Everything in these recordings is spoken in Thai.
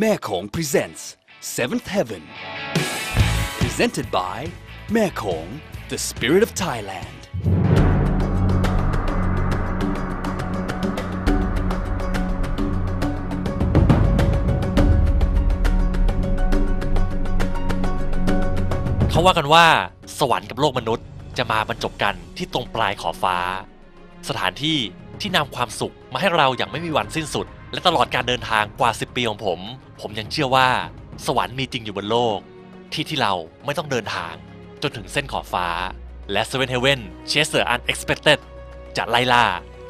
แม่ของ presents Seventh Heaven presented by แม่ของ The Spirit of Thailand เขาว่ากันว่าสวรรค์กับโลกมนุษย์จะมาบรรจบกันที่ตรงปลายขอบฟ้า สถานที่ที่นำความสุขมาให้เราอย่างไม่มีวันสิ้นสุด และตลอดการเดินทางกว่า 10 ปีของผม ผมยังเชื่อว่า สวรรค์มีจริงอยู่บนโลก ที่ที่เราไม่ต้องเดินทาง จนถึงเส้นขอบฟ้า และ Seven Heaven Chaser Unexpected จะไล่ล่า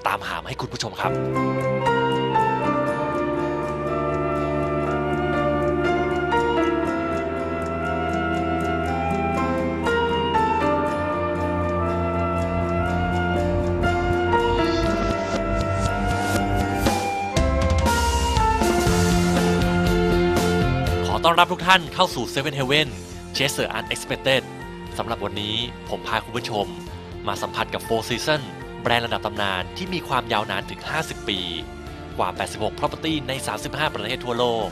ตามหามาให้คุณผู้ชมครับ ต้อนรับทุกท่านเข้าสู่ Seven Heaven Chaser Unexpected สำหรับวันนี้ผมพาคุณผู้ชม มาสัมผัสกับ Four Season แบรนด์ระดับตำนานที่มีความยาวนานถึง 50 ปี กว่า 86 property ใน 35 ประเทศทั่วโลก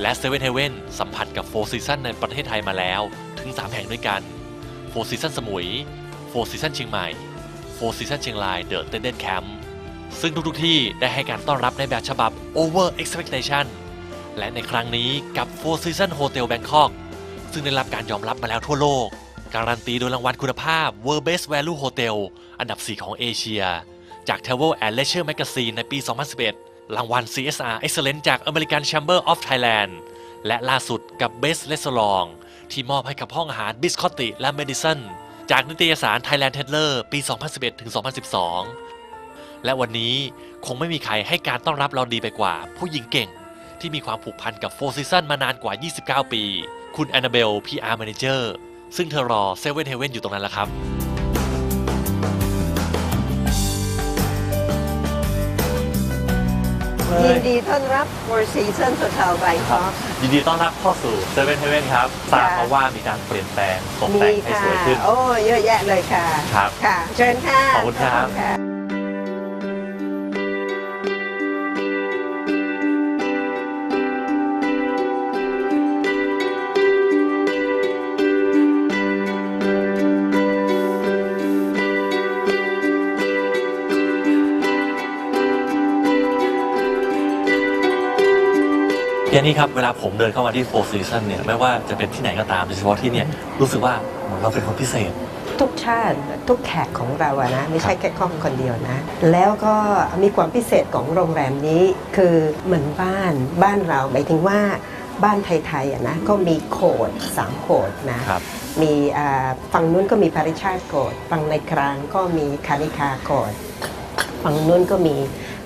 และ Seven Heaven สัมผัสกับ Four Season ในประเทศไทยมาแล้วถึง 3 แห่งด้วยกัน Four Season สมุย Four Season เชียงใหม่ Four Season เชียงราย The t e n d e n Camp ซึ่งทุกๆที่ได้ให้การต้อนรับในแบบฉบับ Over Expectation และในครั้งนี้กับ Four Seasons Hotel Bangkok ซึ่งได้รับการยอมรับมาแล้วทั่วโลก การันตีโดยรางวัลคุณภาพ World Best Value Hotel อันดับ 4 ของเอเชีย จาก Travel and Leisure Magazine ในปี 2011 รางวัล CSR Excellence จาก American Chamber of Thailand และล่าสุดกับ Best Restaurant ที่มอบให้กับห้องอาหาร Biscotti และ Medicine จากนิตยสาร Thailand Tetler ปี 2011-2012 และวันนี้คงไม่มีใครให้การต้อนรับเราดีไปกว่าผู้หญิงเก่ง ที่มีความผูกพันกับ Four Seasons มานานกว่า 29 ปี คุณแอนนาเบล PR Manager ซึ่งเธอรอ Seven Heaven อยู่ตรงนั้นแล้วครับยินดีต้อนรับ Four Seasons Hotel Bangkok ยินดีต้อนรับเข้าสู่ Seven Heaven ครับทราบมาว่ามีการเปลี่ยนแปลงตกแต่งให้ค่ะสวยขึ้น โอ้ เยอะแยะเลยค่ะ ครับ ค่ะ เชิญค่ะ ขอบคุณครับ อย่างนี้ครับเวลาผมเดินเข้ามาที่ Four Seasons เนี่ยไม่ว่าจะเป็นที่ไหนก็ตามโดยเฉพาะที่เนี่ยรู้สึกว่าเหมือนเราเป็นคนพิเศษ ทุกชาติทุกแขกของเราอะนะไม่ใช่แค่ข้องคนเดียวนะ แล้วก็มีความพิเศษของโรงแรมนี้คือเหมือนบ้านบ้านเราหมายถึงว่าบ้านไทยๆอะนะก็มีโขดสามโขดนะครับมีอ่าฝั่งนู้นก็มีปริชาติโกดฝั่งในกลางก็มีคานิคาโกดฝั่งนู้นก็มี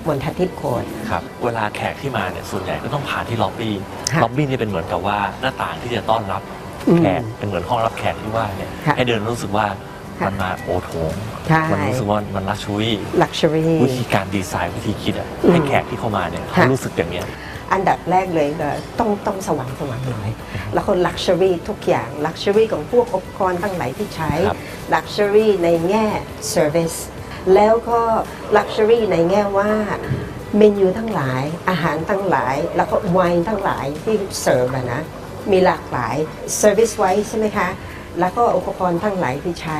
มณฑทิพย์โกดครับเวลาแขกที่มาเนี่ยส่วนใหญ่ก็ต้องผ่านที่ล็อบบี้ค่ะล็อบบี้นี่เป็นเหมือนกับว่าหน้าต่างที่จะต้อนรับอืมแขกเป็นเหมือนห้องรับแขกที่ว่าเนี่ยค่ะให้เดินรู้สึกว่าค่ะมันมาโอโถงใช่ มันรู้สึกว่ามันลักชัวรี่ลักชัวรี่วิธีการดีไซน์วิธีคิดอะอืมให้แขกที่เข้ามาเนี่ยเขาค่ะ รู้สึกอย่างเนี้ย อันดับแรกเลยก็ต้องต้องสว่างสว่างหน่อย แล้วก็ลักชัวรี่ทุกอย่างลักชัวรี่ของพวกอุปกรณ์ทั้งหลายที่ใช้ครับลักชัวรี่ในแง่เซอร์วิส แล้วก็ลักชัวรี่ในแง่ว่าเมนูทั้งหลายอาหารทั้งหลาย แล้วก็ไวน์ทั้งหลายที่เสิร์ฟอะนะ มีหลากหลายเซอร์วิสไว้ใช่ไหมคะ แล้วก็อุปกรณ์ทั้งหลายที่ใช้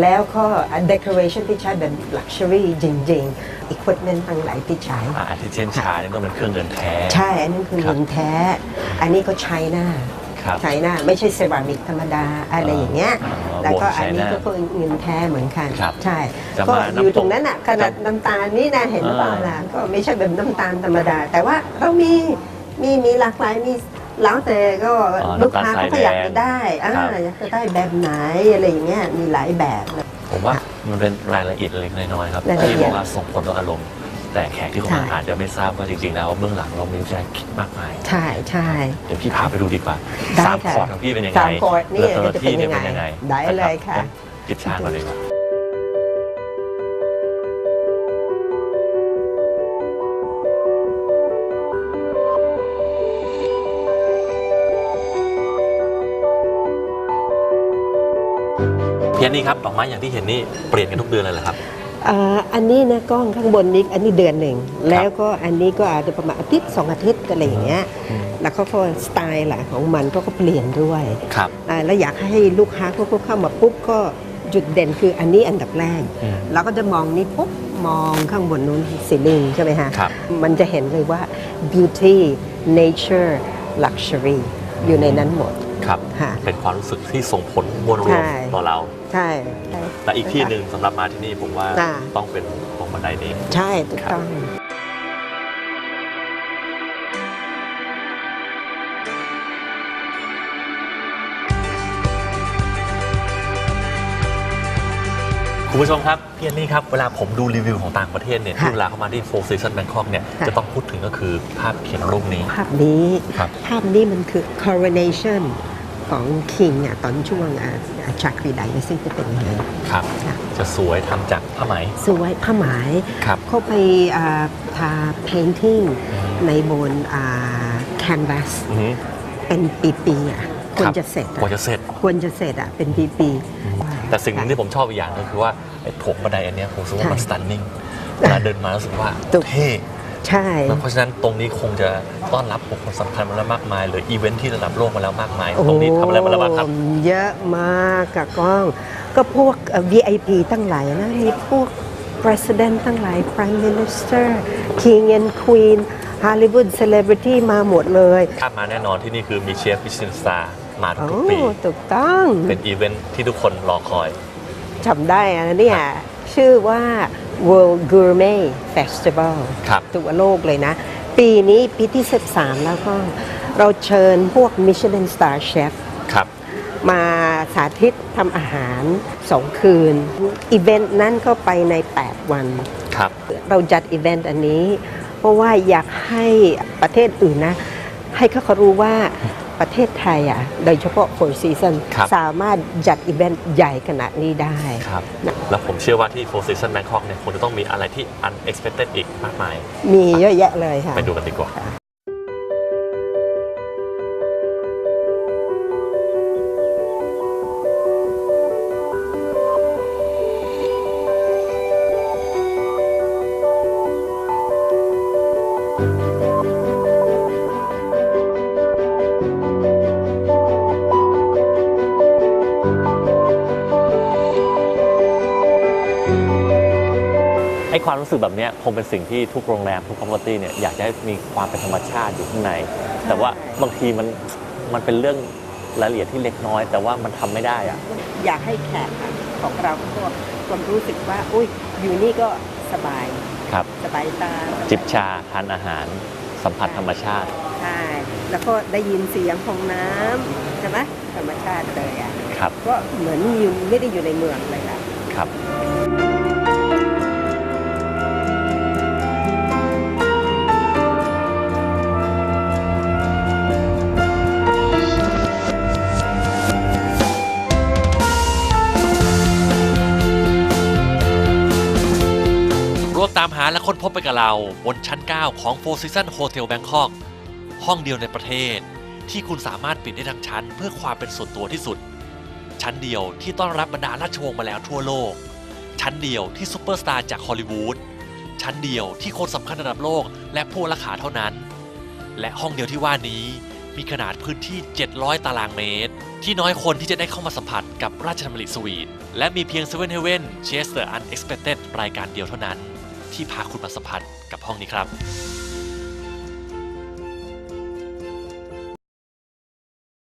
แล้วก็เด o อเรชันที่ใช้แบบลักชัวรี่จริงๆอุปกรณ์ทั้งหลายที่ใช้อ่าอาทิเช่นชาเนี่ยต้องเป็นเครื่องเงินแท้ ใช่ อันนั้นคือครับเงินแท้ อันนี้ก็ใช้หน้าครับใช้หน้าไม่ใช่เซรามิกธรรมดาอะไรอย่างเงี้ยอ๋อ แล้วก็บนอันใช้หนี้น้าก็คือเงินแท้เหมือนกันครับใช่จะก็มาอยู่น้ำตกตรงนั้นอะขนาดน้ำตาลนี่นะเห็นหรือเปล่าอ่าล่ะก็ไม่ใช่แบบน้ำตาลธรรมดา แต่ว่าเรามีมีมีหลากหลายมีแล้วแต่ก็อ๋อลูกค้าน้ำตาลเขาทรายก็อยากแดงจะได้อ่าครับอยากจะได้แบบไหนอะไรอย่างเงี้ยมีหลายแบบเลยผมว่ามันเป็นรายละเอียดเล็กๆน้อยๆครับรายละเอียดที่บอกว่าส่งผลต่ออารมณ์ แต่แขกที่เข้ามาใช่อาจจะไม่ทราบว่าจริงๆแล้วเบื้องหลังเรามีวิธีคิดมากมาย ใช่ใช่เดี๋ยวพี่พาไปดูดีกว่าได้สามค่ะคอร์ดของพี่เป็นยังไงสามคอร์ดนี่แล้วแต่ละจะเป็นที่เนี่ยยังไงเป็นยังไงได้เลยค่ะรับจิบชาก่อนเลยดีกว่าพี่อันนี่ครับดอกไม้อย่างที่เห็นนี่เปลี่ยนกันทุกเดือนเลยเหรอครับ อ่าอันนี้นะกล้องข้างบนนี้อันนี้เดือนหนึ่ง แล้วก็อันนี้ก็อาจจะประมาณอาทิตย์สองอาทิตย์อะไรอย่างเงี้ยแล้วเขาก็สไตล์แหละของมันก็เปลี่ยนด้วยครับอ่าแล้วอยากให้ลูกค้าเขาก็เข้ามาปุ๊บก็จุดเด่นคืออันนี้อันดับแรกอืมเราก็จะมองนี้ปุ๊บมองข้างบนนู้นซีลิงใช่ไหมฮะครับมันจะเห็นเลยว่า beauty nature luxury อยู่ในนั้นหมดครับค่ะเป็นความรู้สึกที่ส่งผลมวลรวใช่มต่อเรา ใช่ใช่และอีกที่หนึ่งสำหรับมาที่นี่ผมว่าอ่าต้องเป็นตรงบันไดนี้ ใช่ถูกต้อง คุณผู้ชมครับพี่อันนี่ครับ เวลาผมดูรีวิวของต่างประเทศเนี่ยค่ะ ที่เวลาเขามาที่ Four Seasons Bangkok เนี่ยค่ะจะต้องพูดถึงก็คือภาพเขียนรูปนี้ ภาพนี้ ครับ ภาพนี้มันคือ coronation ของ king อะตอนช่วงอ่าชาครีไดซึ่งจะเป็นอย่างนี้ครับค่ะจะสวยทำจากผ้าไหม สวยผ้าไหมครับเข้าไปอ่าทา painting ในบนอ่า canvas อือฮึเป็นปีๆอะควรจะเสร็จกว่าจะเสร็จควรจะเสร็จอะเป็นปีๆแต่สิ่งหนึงที่ผมชอบอีกอย่างหนึงคือว่าไอ้โถงบันไดอันเนี้ยผมรู้สึกว่ามันค่ะ stunning เวลาเดินมารู้สึกว่าถูกเท่ ใช่แล้วเพราะฉะนั้นตรงนี้คงจะต้อนรับบุคคลสำคัญมาแล้วมากมาย หรืออีเวนท์ที่ระดับโลกมาแล้วมากมาย ตรงนี้ทำอะไรมาแล้วบ้างครับโอ้เยอะมากกับกล้อง ก็พวกเอ่อ VIP ตั้งหลายนะมีพวก president ตั้งหลาย prime minister king and queen Hollywood celebrity มาหมดเลยข้ามมาแน่นอนที่นี่คือมีเชฟมิชลินสตาร์มาโอ้ทุกๆปีถูกต้อง เป็นอีเวนท์ที่ทุกคนรอคอยจำได้นะเนี่ย ชื่อว่า World Gourmet Festival ครับทั่วโลกเลยนะ ปีนี้ปีที่ 13 แล้วก็เราเชิญพวก Michelin Star Chef ครับมาสาธิตทำอาหารสองคืน อีเวนต์นั้นก็ไปใน 8 วันครับเราจัดอีเวนต์อันนี้ เพราะว่าอยากให้ประเทศอื่นนะ ให้เขารู้ว่า ประเทศไทยอะโดยเฉพาะ Four Seasons ครับ สามารถจัดอีเวนต์ใหญ่ขนาดนี้ได้ ครับ นะ แล้วผมเชื่อว่าที่ Four Seasons Bangkok เนี่ยคงจะต้องมีอะไรที่ unexpected อีกมากมาย มีเยอะแยะเลยค่ะ ไปดูกันดีกว่า ไอ้ความรู้สึกแบบเนี้ยคงเป็นสิ่งที่ทุกโรงแรมทุกคอมมูนิตี้เนี่ยอยากจะให้มีความเป็นธรรมชาติอยู่ข้างใน แต่ว่าบางทีมันมันเป็นเรื่องรายละเอียดที่เล็กน้อย แต่ว่ามันทำไม่ได้อะอยากให้แขกของเราก็ความรู้สึกว่า อุ้ยอยู่นี่ก็สบายครับสบายตาจิบชาทานอาหาร สัมผัสธรรมชาติใช่แล้วก็ได้ยินเสียงของน้ำใช่ไหมธรรมชาติเลยอะครับก็เหมือนอยู่ไม่ได้อยู่ในเมืองเลยล่ะครับ พบไปกับเราบนชั้น 9 ของ Four Seasons Hotel Bangkok ห้องเดียวในประเทศ ที่คุณสามารถปิดได้ทั้งชั้น เพื่อความเป็นส่วนตัวที่สุด ชั้นเดียวที่ต้อนรับบรรดาราชวงศ์มาแล้วทั่วโลก ชั้นเดียวที่ซูเปอร์สตาร์จากฮอลลีวูดชั้นเดียวที่คนสำคัญระดับโลกและผู้ราคาเท่านั้น และห้องเดียวที่ว่านี้มีขนาดพื้นที่ 700 ตารางเมตร ที่น้อยคนที่จะได้เข้ามาสัมผัสกับราชดำริสวีทและมีเพียง Seven Heaven Chase the Unexpected รายการเดียวเท่านั้น ที่พาคุณมาสัมผัสกับห้องนี้ครับ